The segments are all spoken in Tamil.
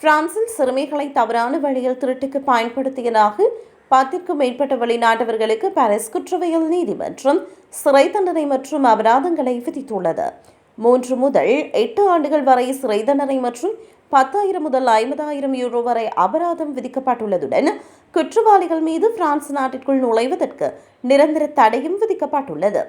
பிரான்சில் சிறுமிகளை தவறான வழியில் திருட்டுக்கு பயன்படுத்தியதாக பத்திற்கும் மேற்பட்ட வெளிநாட்டவர்களுக்கு பாரிஸ் குற்றவியல் நீதிமன்றம் சிறை தண்டனை மற்றும் அபராதங்களை விதித்துள்ளது. மூன்று முதல் எட்டு ஆண்டுகள் வரை சிறை தண்டனை மற்றும் பத்தாயிரம் முதல் ஐம்பதாயிரம் யூரோ வரை அபராதம் விதிக்கப்பட்டுள்ளதுடன் குற்றவாளிகள் மீது பிரான்ஸ் நாட்டிற்குள் நுழைவதற்கு நிரந்தர தடையும் விதிக்கப்பட்டுள்ளது.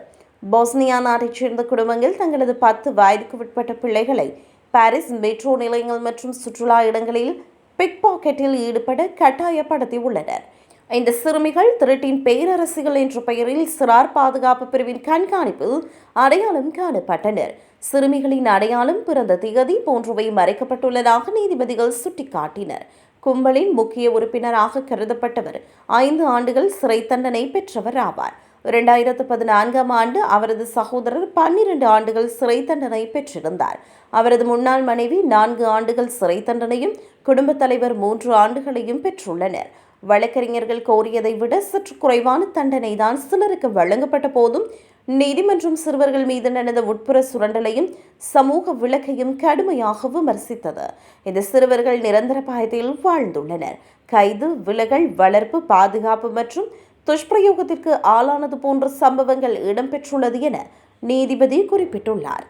போஸ்னியா நாட்டைச் சேர்ந்த குடும்பங்கள் தங்களது பத்து வயதுக்கு உட்பட்ட பிள்ளைகளை பாரிஸ் மெட்ரோ நிலையங்கள் மற்றும் சுற்றுலா இடங்களில் பிக் பாக்கெட்டில் ஈடுபட கட்டாயப்படுத்தி உள்ளனர் இந்த சிறுமிகள் திருட்டின் பேரரசிகள் என்ற பெயரில் சிறார் பாதுகாப்பு பிரிவின் கண்காணிப்பில் அடையாளம் காணப்பட்டனர். சிறுமிகளின் அடையாளம் பிறந்த திகதி போன்றவை மறைக்கப்பட்டுள்ளதாக நீதிபதிகள் சுட்டிக்காட்டினர். கும்பலின் முக்கிய உறுப்பினராக கருதப்பட்டவர் ஐந்து ஆண்டுகள் சிறை தண்டனை பெற்றவர் ஆவார். இரண்டாயிரத்து பதினான்காம் ஆண்டு அவரது சகோதரர் பன்னிரண்டு ஆண்டுகள் சிறை தண்டனை பெற்றிருந்தார். அவரது முன்னாள் மனைவி நான்கு ஆண்டுகள் சிறை தண்டனையும் குடும்பத் தலைவர் மூன்று ஆண்டுகளையும் பெற்றுள்ளனர். வழக்கறிஞர்கள் கோரியதை விட சற்று குறைவான தண்டனை தான் சிலருக்கு வழங்கப்பட்ட போதும் நீதிமன்றம் சிறுவர்கள் மீது நடந்த உட்புற சுரண்டலையும் சமூக விலக்கையும் கடுமையாக விமர்சித்தது. இந்த சிறுவர்கள் நிரந்தர பாயத்தில் வாழ்ந்துள்ளனர். கைது விலகல் வளர்ப்பு பாதுகாப்பு மற்றும் துஷ்பிரயோகத்திற்கு ஆளானது போன்ற சம்பவங்கள் இடம்பெற்றுள்ளது என நீதிபதி குறிப்பிட்டுள்ளார்.